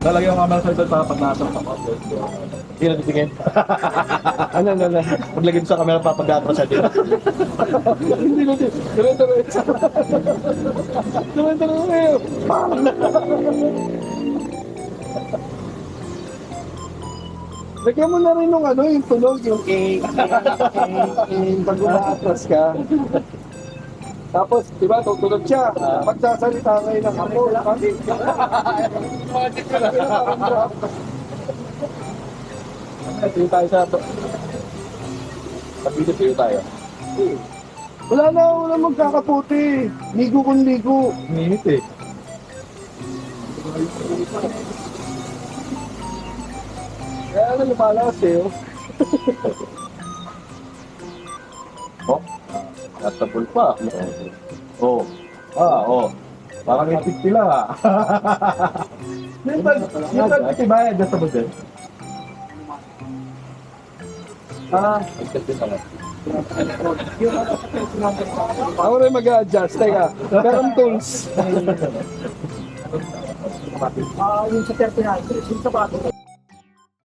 Lalagyan ko camera sa ito para pag nasa sa kapatid. Hindi na titingin. Ano, ano, ano? Paglagyan sa camera para pag sa dito. Hindi na din. Dire-diretso. Dire-diretso kayo. Lagyan mo na rin yung ano, yung tunog, yung eh, eh, eh, pag umaatras ka. Tapos, di ba, tutunog siya. Pagsasalita kayo ng ako, kami. Tuyo tayo sa to. Sa tuyo tayo. Wala na, wala magkakaputi. Ligo kung ligo. Minit eh. Kaya na lumalas eh. oh. Oh. Natabol pa. Oh. Ah, oh. Parang itik sila ah. Yung pag, yung pag itibayan, nasa mo din. Ah, ako rin mag-adjust. Teka, meron tools. Ah, yung sa 39, yung sa bago.